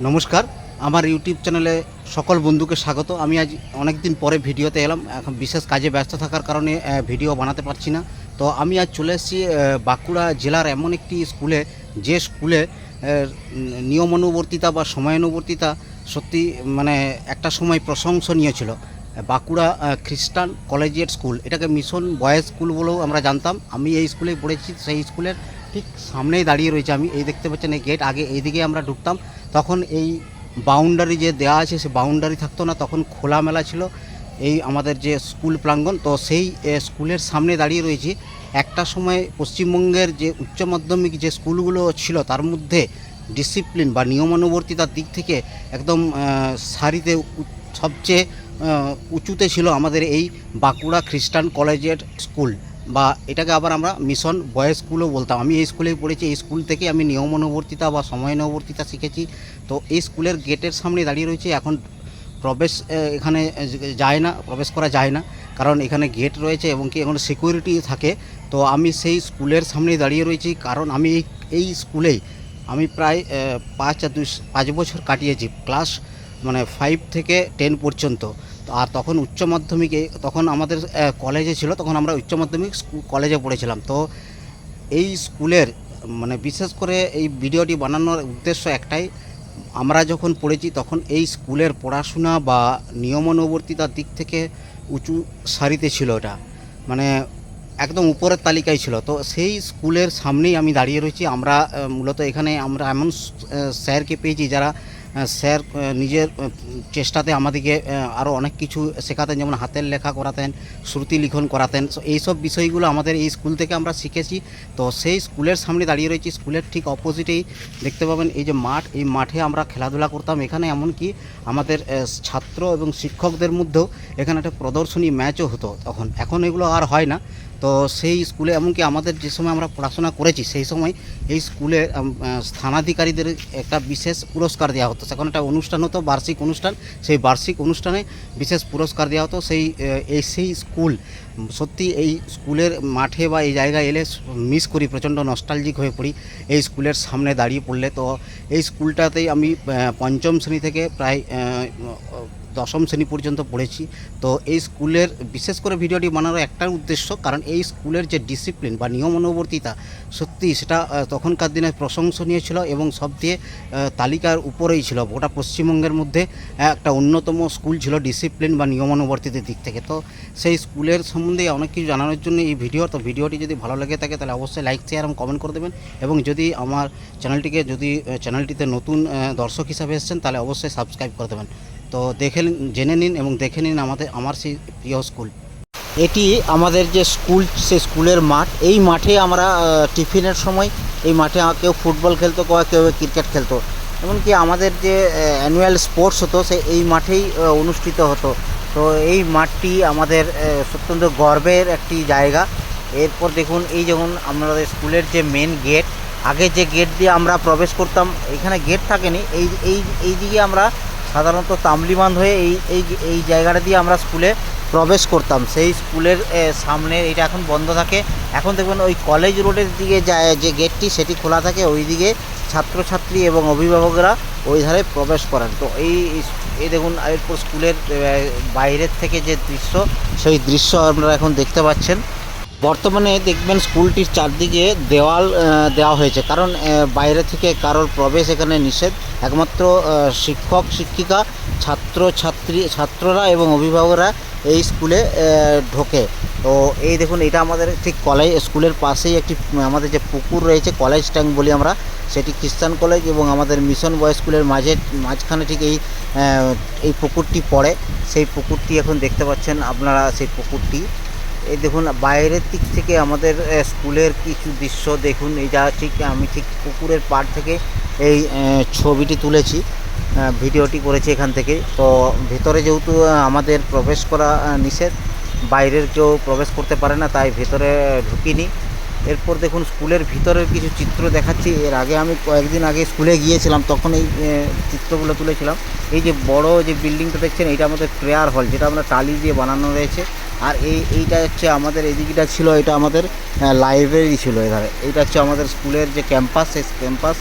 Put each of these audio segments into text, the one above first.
নমস্কার। আমার ইউটিউব চ্যানেলে সকল বন্ধুকে স্বাগত। আমি আজ অনেক দিন পরে ভিডিওতে এলাম। এখন বিশেষ কাজে ব্যস্ত থাকার কারণে ভিডিও বানাতে পারছি না। তো আমি আজ চলে এসেছি বাঁকুড়া জেলার এমন একটি স্কুলে, যে স্কুলে নিয়মানুবর্তিতা বা সময়ানুবর্তিতা সত্যি মানে একটা সময় প্রশংসনীয় ছিল। বাঁকুড়া খ্রিস্টান কলেজিয়েট স্কুল, এটাকে মিশন বয়েজ স্কুল বলেও আমরা জানতাম। আমি এই স্কুলেই পড়েছি, সেই স্কুলের ঠিক সামনেই দাঁড়িয়ে রয়েছে। আমি এই দেখতে পাচ্ছেন এই গেট আগে এইদিকে আমরা ঢুকতাম। তখন এই বাউন্ডারি যে দেওয়া আছে, সে বাউন্ডারি থাকতো না। তখন খোলামেলা ছিল এই আমাদের যে স্কুল প্রাঙ্গণ। তো সেই স্কুলের সামনে দাঁড়িয়ে রয়েছি। একটা সময় পশ্চিমবঙ্গের যে উচ্চ মাধ্যমিক যে স্কুলগুলো ছিল, তার মধ্যে ডিসিপ্লিন বা নিয়মানুবর্তিতার দিক থেকে একদম সারিতে সবচেয়ে উঁচুতে ছিল আমাদের এই বাঁকুড়া খ্রিস্টান কলেজের স্কুল বা এটাকে আবার আমরা মিশন বয়েজ স্কুলও বলতাম। আমি এই স্কুলেই পড়েছি, এই স্কুল থেকে আমি নিয়মানুবর্তিতা বা সময় অনুবর্তিতা শিখেছি। তো এই স্কুলের গেটের সামনে দাঁড়িয়ে রয়েছে, এখন প্রবেশ এখানে যায় না, প্রবেশ করা যায় না, কারণ এখানে গেট রয়েছে এবং কি এখন সিকিউরিটি থাকে। তো আমি সেই স্কুলের সামনেই দাঁড়িয়ে রয়েছি, কারণ আমি এই এই স্কুলেই আমি প্রায় পাঁচ, দুই, পাঁচ বছর কাটিয়েছি, ক্লাস মানে ফাইভ থেকে টেন পর্যন্ত। আর তখন উচ্চ মাধ্যমিকে, তখন আমাদের কলেজে ছিল, তখন আমরা উচ্চ মাধ্যমিক কলেজে পড়েছিলাম। তো এই স্কুলের মানে বিশেষ করে এই ভিডিওটি বানানোর উদ্দেশ্য একটাই, আমরা যখন পড়েছি তখন এই স্কুলের পড়াশোনা বা নিয়মানুবর্তিতার দিক থেকে উঁচু সারিতে ছিল এটা। মানে একদম উপরের তালিকায় ছিল। তো সেই স্কুলের সামনেই আমি দাঁড়িয়ে রয়েছি। আমরা মূলত এখানে আমরা এমন স্যারকে পেয়েছি যারা স্যার নিজের চেষ্টাতে আমাদেরকে আরও অনেক কিছু শেখাতেন যেমন হাতের লেখা করাতেন শ্রুতি লিখন করাতেন। So, এইসব বিষয়গুলো আমাদের এই স্কুল থেকে আমরা শিখেছি। তো সেই স্কুলের সামনে দাঁড়িয়ে রয়েছি। স্কুলের ঠিক অপোজিটেই দেখতে পাবেন এই যে মাঠ। এই মাঠে আমরা খেলাধুলা করতাম। এখানে এমনকি আমাদের ছাত্র এবং শিক্ষকদের মধ্যেও এখানে একটা প্রদর্শনী ম্যাচও হতো তখন। এখন এগুলো আর হয় না। তো সেই স্কুলে, এমনকি আমাদের যে সময় আমরা পড়াশোনা করেছি, সেই সময় এই স্কুলে স্থানাধিকারীদের একটা বিশেষ পুরস্কার দেওয়া হতো। সেখানে একটা অনুষ্ঠান হতো, বার্ষিক অনুষ্ঠান। সেই বার্ষিক অনুষ্ঠানে বিশেষ পুরস্কার দেওয়া হতো। সেই এই সেই স্কুল, সত্যি এই স্কুলের মাঠে বা এই জায়গায় এলে মিস করি, প্রচণ্ড নস্টালজিক হয়ে পড়ি। এই স্কুলের সামনে দাঁড়িয়ে পড়লে তো, এই স্কুলটাতেই আমি পঞ্চম শ্রেণি থেকে প্রায় দশম শ্রেণি পর্যন্ত পড়েছি। তো এই স্কুলের বিশেষ করে ভিডিওটি বানানোর একটাই উদ্দেশ্য, কারণ এই স্কুলের যে ডিসিপ্লিন বা নিয়মানুবর্তিতা, সত্যি সেটা তখনকার দিনে প্রশংসনীয় ছিল এবং সব দিয়ে তালিকার উপরেই ছিল। গোটা পশ্চিমবঙ্গের মধ্যে একটা অন্যতম স্কুল ছিল ডিসিপ্লিন বা নিয়মানুবর্তিতার দিক থেকে। তো সেই স্কুলের সম্বন্ধে অনেক কিছু জানানোর জন্য এই ভিডিও, তো ভিডিওটি যদি ভালো লেগে থাকে, তাহলে অবশ্যই লাইক শেয়ার এবং কমেন্ট করে দেবেন। এবং যদি আমার চ্যানেলটিকে যদি চ্যানেলটিতে নতুন দর্শক হিসাবে এসেছেন, তাহলে অবশ্যই সাবস্ক্রাইব করে দেবেন। তো দেখে জেনে নিন এবং দেখে নিন আমাদের, আমার সেই প্রিয় স্কুল। এটি আমাদের যে স্কুল সে স্কুলের মাঠ। এই মাঠে আমরা টিফিনের সময় এই মাঠে কেউ ফুটবল খেলতো, কেউ ক্রিকেট খেলতো। এমনকি আমাদের যে অ্যানুয়াল স্পোর্টস হতো, সে এই মাঠেই অনুষ্ঠিত হতো। তো এই মাঠটি আমাদের অত্যন্ত গর্বের একটি জায়গা। এরপর দেখুন, এই যখন আমাদের স্কুলের যে মেন গেট আগে যে গেট দিয়ে আমরা প্রবেশ করতাম, এখানে গেট থাকেনি। এই এই এই দিকে আমরা সাধারণত তামলি তামলিবান্ধ হয়ে এই এই এই জায়গাটা দিয়ে আমরা স্কুলে প্রবেশ করতাম। সেই স্কুলের সামনে এটা এখন বন্ধ থাকে। এখন দেখবেন ওই কলেজ রোডের দিকে যায়, যে গেটটি সেটি খোলা থাকে ওই দিকে ছাত্রছাত্রী এবং অভিভাবকরা ওই ধারে প্রবেশ করেন। তো এই এই দেখুন এরপর স্কুলের বাইরের থেকে যে দৃশ্য, সেই দৃশ্য আপনারা এখন দেখতে পাচ্ছেন। বর্তমানে দেখবেন স্কুলটির চারদিকে দেওয়াল দেওয়া হয়েছে। কারণ বাইরে থেকে কারোর প্রবেশ এখানে নিষেধ। একমাত্র শিক্ষক, শিক্ষিকা ছাত্র ছাত্রী ছাত্ররা এবং অভিভাবকরা এই স্কুলে ঢোকে। তো এই দেখুন, এটা আমাদের ঠিক কলেজ, স্কুলের পাশেই একটি, আমাদের যে পুকুর রয়েছে, কলেজ ট্যাঙ্ক বলি আমরা, সেটি খ্রিস্টান কলেজ এবং আমাদের মিশন বয় স্কুলের মাঝে, মাঝখানে ঠিক এই এই পুকুরটি পড়ে। সেই পুকুরটি এখন দেখতে পাচ্ছেন আপনারা, সেই পুকুরটি। এই দেখুন, বাইরের দিক থেকে আমাদের স্কুলের কিছু দৃশ্য দেখুন। এই যা ঠিক, আমি ঠিক পুকুরের পাড় থেকে এই ছবিটি তুলেছি ভিডিওটি করেছি এখান থেকে। তো ভেতরে যেহেতু আমাদের প্রবেশ করা নিষেধ, বাইরের কেউ প্রবেশ করতে পারে না, তাই ভেতরে ঢুকিনি। এরপর দেখুন, স্কুলের ভিতরের কিছু চিত্র দেখাচ্ছি। এর আগে আমি কয়েকদিন আগে স্কুলে গিয়েছিলাম, তখন এই চিত্রগুলো তুলেছিলাম। এই যে বড় যে বিল্ডিংটা দেখছেন এটা আমাদের প্রেয়ার হল, যেটা আমরা টালি দিয়ে বানানো রয়েছে। আর এই এইটা হচ্ছে আমাদের এদিকটা ছিল, এটা আমাদের লাইব্রেরি ছিল এধারে। এইটা হচ্ছে আমাদের স্কুলের যে ক্যাম্পাস সেই ক্যাম্পাস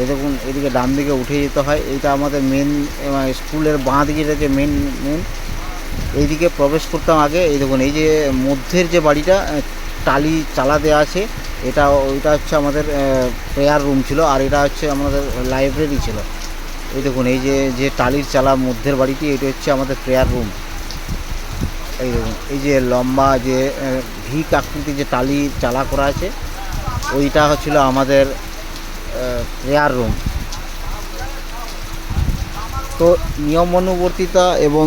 এই দেখুন, এদিকে ডান দিকে উঠে যেতে হয়। এইটা আমাদের মেন স্কুলের বাঁ দিকে যে মেন মেন এইদিকে প্রবেশ করতাম আগে। এই দেখুন, এই যে মধ্যের যে বাড়িটা টালি চালা দেওয়া আছে, এটা, ওইটা হচ্ছে আমাদের প্রেয়ার রুম ছিল আর এটা হচ্ছে আমাদের লাইব্রেরি ছিল। এই দেখুন, এই যে যে টালির চালা মধ্যের বাড়িটি, এটা হচ্ছে আমাদের প্রেয়ার রুম এই এই যে লম্বা যে ভিক আকৃতি যে টালি চালা করা আছে, ওইটা হচ্ছিল আমাদের প্রেয়ার রুম তো নিয়মানুবর্তিতা এবং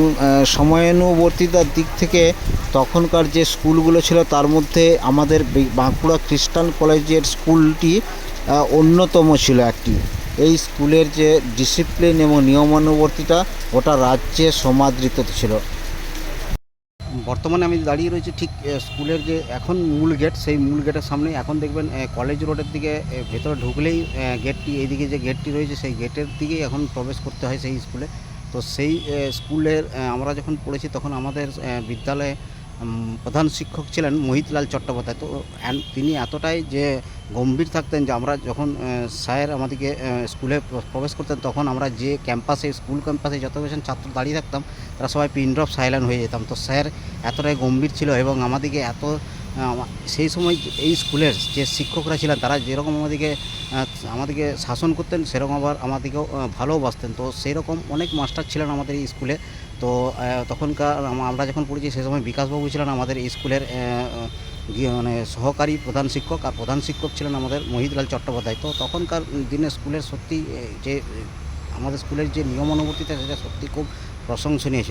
সময়ানুবর্তিতার দিক থেকে তখনকার যে স্কুলগুলো ছিল, তার মধ্যে আমাদের বাঁকুড়া খ্রিস্টান কলেজের স্কুলটি অন্যতম ছিল একটি। এই স্কুলের যে ডিসিপ্লিন এবং নিয়মানুবর্তিতা ওটা রাজ্যে সমাদৃত ছিল। বর্তমানে আমি দাঁড়িয়ে রয়েছি ঠিক স্কুলের যে এখন মূল গেট, সেই মূল গেটের সামনে এখন দেখবেন কলেজ রোডের দিকে ভেতরে ঢুকলেই গেটটি, এইদিকে যে গেটটি রয়েছে, সেই গেটের দিকেই এখন প্রবেশ করতে হয় সেই স্কুলে। তো সেই স্কুলের আমরা যখন পড়েছি তখন আমাদের বিদ্যালয়ে প্রধান শিক্ষক ছিলেন মোহিতলাল চট্টোপাধ্যায়। তো তিনি এতটাই যে গম্ভীর থাকতেন যে আমরা যখন স্যার আমাদেরকে স্কুলে প্রবেশ করতেন তখন আমরা যে ক্যাম্পাসে, স্কুল ক্যাম্পাসে যত বেশি ছাত্র দাঁড়িয়ে থাকতাম, তারা সবাই পিন ড্রপ সাইলেন্ট হয়ে যেতাম। তো স্যার এতটাই গম্ভীর ছিল এবং আমাদেরকে এত সেই সময় এই স্কুলের যে শিক্ষকরা ছিলেন, তারা যেরকম আমাদেরকে আমাদেরকে শাসন করতেন, সেরকম আবার আমাদেরকেও ভালোবাসতেন তো সেই রকম অনেক মাস্টার ছিলেন আমাদের এই স্কুলে। তো তখনকার আমরা যখন পড়েছি সেই সময় বিকাশবাবু ছিলেন আমাদের স্কুলের মানে সহকারী প্রধান শিক্ষক আর প্রধান শিক্ষক ছিলেন আমাদের মহিদলাল চট্টোপাধ্যায়। তো তখনকার দিনে স্কুলের সত্যি যে আমাদের স্কুলের যে নিয়মানুবর্তিতা, সেটা সত্যি খুব প্রশংসনীয় ছিল।